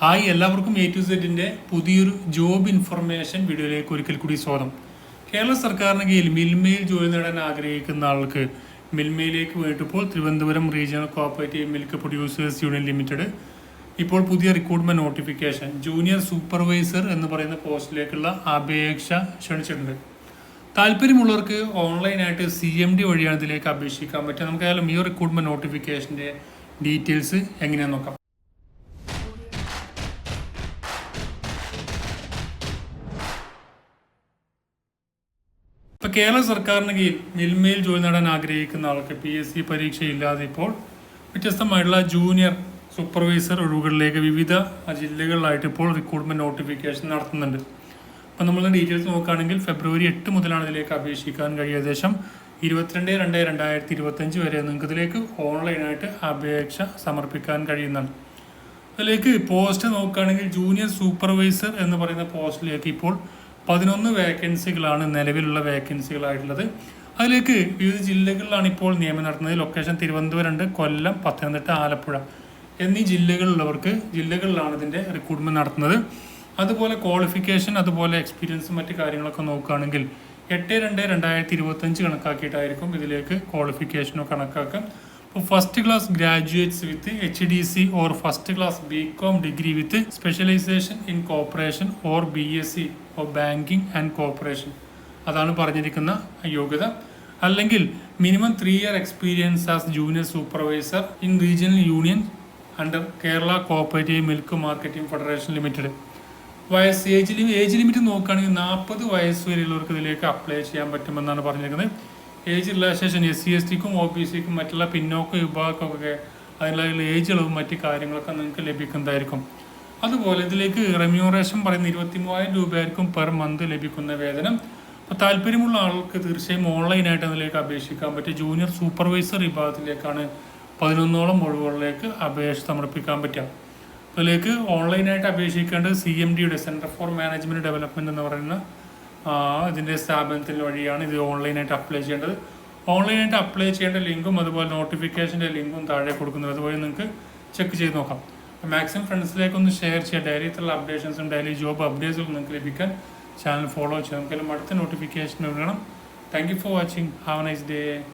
Hi എല്ലാവർക്കും A to സെറ്റിന്റെ പുതിയൊരു ജോബ് ഇൻഫർമേഷൻ വീഡിയോയിലേക്ക് ഒരിക്കൽ കൂടി സ്വാഗതം. കേരള സർക്കാരിന് കീഴിൽ മിൽമയിൽ ജോലി നേടാൻ ആഗ്രഹിക്കുന്ന ആൾക്ക് മിൽമയിലേക്ക് വേണ്ടിപ്പോൾ Thiruvananthapuram regional cooperative milk producers union limited ഇപ്പോൾ പുതിയ റിക്രൂട്ട്മെന്റ് നോട്ടിഫിക്കേഷൻ ജൂനിയർ സൂപ്പർവൈസർ എന്ന് പറയുന്ന പോസ്റ്റിലേക്കുള്ള അപേക്ഷ ക്ഷണിച്ചിട്ടുണ്ട്. താല്പര്യമുള്ളവർക്ക് ഓൺലൈനായിട്ട് സി എം ഡി വഴിയാണ് ഇതിലേക്ക് അപേക്ഷിക്കാൻ പറ്റുക. നമുക്ക് ഏതായാലും ഈ റിക്രൂട്ട്മെന്റ് നോട്ടിഫിക്കേഷന്റെ ഡീറ്റെയിൽസ് എങ്ങനെയാണെന്ന് നോക്കാം. ഇപ്പൊ കേരള സർക്കാരിന് കീഴിൽ മിൽമയിൽ ജോലി നേടാൻ ആഗ്രഹിക്കുന്ന ആൾക്ക് പി എസ് സി പരീക്ഷ ഇല്ലാതെ ഇപ്പോൾ വ്യത്യസ്തമായിട്ടുള്ള ജൂനിയർ സൂപ്പർവൈസർ ഒഴിവുകളിലേക്ക് വിവിധ ജില്ലകളിലായിട്ട് ഇപ്പോൾ റിക്രൂട്ട്മെന്റ് നോട്ടിഫിക്കേഷൻ നടത്തുന്നുണ്ട്. അപ്പോൾ നമ്മൾ ഡീറ്റെയിൽസ് നോക്കുകയാണെങ്കിൽ ഫെബ്രുവരി എട്ട് മുതലാണ് ഇതിലേക്ക് അപേക്ഷിക്കാൻ കഴിയുക. ഏകദേശം ഇരുപത്തിരണ്ട് രണ്ട് രണ്ടായിരത്തി ഇരുപത്തഞ്ച് വരെ നിങ്ങൾക്ക് ഇതിലേക്ക് ഓൺലൈനായിട്ട് അപേക്ഷ സമർപ്പിക്കാൻ കഴിയുന്നതാണ്. അതിലേക്ക് പോസ്റ്റ് നോക്കുകയാണെങ്കിൽ ജൂനിയർ സൂപ്പർവൈസർ എന്ന് പറയുന്ന പോസ്റ്റിലേക്ക് ഇപ്പോൾ പതിനൊന്ന് വേക്കൻസികളാണ് നിലവിലുള്ള വേക്കൻസികളായിട്ടുള്ളത് അതിലേക്ക് വിവിധ ജില്ലകളിലാണ് ഇപ്പോൾ നിയമനം നടത്തുന്നത്. ലൊക്കേഷൻ തിരുവനന്തപുരം ഉണ്ട് കൊല്ലം പത്തനംതിട്ട ആലപ്പുഴ എന്നീ ജില്ലകളിലുള്ളവർക്ക് ജില്ലകളിലാണ് ഇതിന്റെ റിക്രൂട്ട്മെന്റ് നടത്തുന്നത്. അതുപോലെ ക്വാളിഫിക്കേഷൻ അതുപോലെ എക്സ്പീരിയൻസും മറ്റു കാര്യങ്ങളൊക്കെ നോക്കുകയാണെങ്കിൽ എട്ട് രണ്ട് രണ്ടായിരത്തി ഇരുപത്തഞ്ച് കണക്കാക്കിയിട്ടായിരിക്കും ഇതിലേക്ക് ക്വാളിഫിക്കേഷനോ കണക്കാക്കുക. ഇപ്പോൾ first class graduates with H D C or first class B com degree with specialisation in cooperation or B S C or banking and cooperation അതാണ് പറഞ്ഞിരിക്കുന്ന യോഗ്യത. അല്ലെങ്കിൽ minimum three year experience as junior supervisor in regional union under Kerala cooperative milk marketing federation limited വയസ്സ് age limit age limit നോക്കുകയാണെങ്കിൽ നാൽപ്പത് വയസ്സ് വരെയുള്ളവർക്ക് ഇതിലേക്ക് അപ്ലൈ ചെയ്യാൻ പറ്റുമെന്നാണ് പറഞ്ഞിരിക്കുന്നത്. Age relaxation S C S ടിക്കും O B സിക്കും മറ്റുള്ള പിന്നോക്ക വിഭാഗങ്ങൾക്കൊക്കെ അതിനുള്ള ഏജ് ഇളവും മറ്റ് കാര്യങ്ങളൊക്കെ നിങ്ങൾക്ക് ലഭിക്കുന്നതായിരിക്കും. അതുപോലെ ഇതിലേക്ക് റെമ്യൂറേഷൻ പറയുന്ന ഇരുപത്തി മൂവായിരം രൂപയായിരിക്കും പെർ മന്ത് ലഭിക്കുന്ന വേതനം. അപ്പോൾ താല്പര്യമുള്ള ആൾക്ക് തീർച്ചയായും ഓൺലൈനായിട്ട് അതിലേക്ക് അപേക്ഷിക്കാൻ പറ്റും. ജൂനിയർ സൂപ്പർവൈസർ വിഭാഗത്തിലേക്കാണ് പതിനൊന്നോളം ഒഴിവുകളിലേക്ക് അപേക്ഷ സമർപ്പിക്കാൻ പറ്റുക. അതിലേക്ക് ഓൺലൈനായിട്ട് അപേക്ഷിക്കേണ്ടത് സി എം ഡിയുടെ സെന്റർ ഫോർ മാനേജ്മെന്റ് ഡെവലപ്മെന്റ് എന്ന് പറയുന്ന ഇതിന്റെ സ്ഥാപനത്തിൽ വഴിയാണ് ഇത് ഓൺലൈനായിട്ട് അപ്ലൈ ചെയ്യേണ്ടത്. ഓൺലൈനായിട്ട് അപ്ലൈ ചെയ്യേണ്ട ലിങ്കും അതുപോലെ നോട്ടിഫിക്കേഷന്റെ ലിങ്കും താഴെ കൊടുക്കുന്നത് അതുപോലെ നിങ്ങൾക്ക് ചെക്ക് ചെയ്ത് നോക്കാം. മാക്സിമം ഫ്രണ്ട്സിലേക്ക് ഒന്ന് ഷെയർ ചെയ്യുക. ഇത്തരം അപ്ഡേഷൻസും ഡെയിലി ജോബ് അപ്ഡേറ്റ്സും നിങ്ങൾക്ക് ലഭിക്കാൻ ചാനൽ ഫോളോ ചെയ്യാം. നമുക്കെല്ലാം അടുത്ത നോട്ടിഫിക്കേഷൻ വേണം. Thank you for watching. Have nice day.